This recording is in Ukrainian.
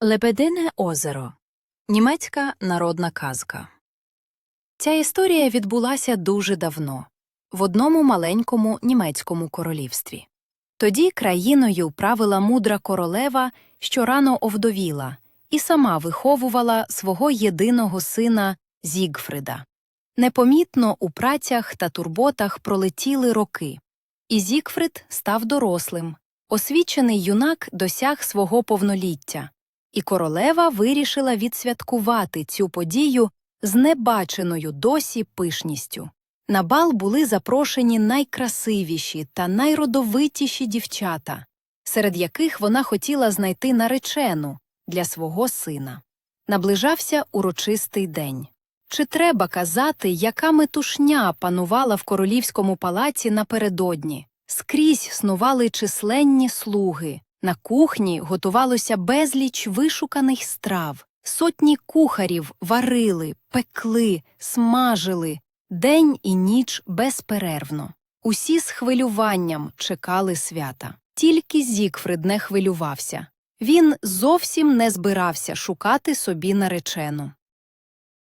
Лебедине озеро Німецька народна казка. Ця історія відбулася дуже давно, в одному маленькому німецькому королівстві. Тоді країною правила мудра королева, що рано овдовіла, і сама виховувала свого єдиного сина Зігфрида. Непомітно у працях та турботах пролетіли роки, і Зігфрид став дорослим. Освічений юнак досяг свого повноліття і королева вирішила відсвяткувати цю подію з небаченою досі пишністю. На бал були запрошені найкрасивіші та найродовитіші дівчата, серед яких вона хотіла знайти наречену для свого сина. Наближався урочистий день. Чи треба казати, яка метушня панувала в королівському палаці напередодні? Скрізь снували численні слуги, на кухні готувалося безліч вишуканих страв, сотні кухарів варили, пекли, смажили, день і ніч безперервно. Усі з хвилюванням чекали свята. Тільки Зікфрид не хвилювався. Він зовсім не збирався шукати собі наречену.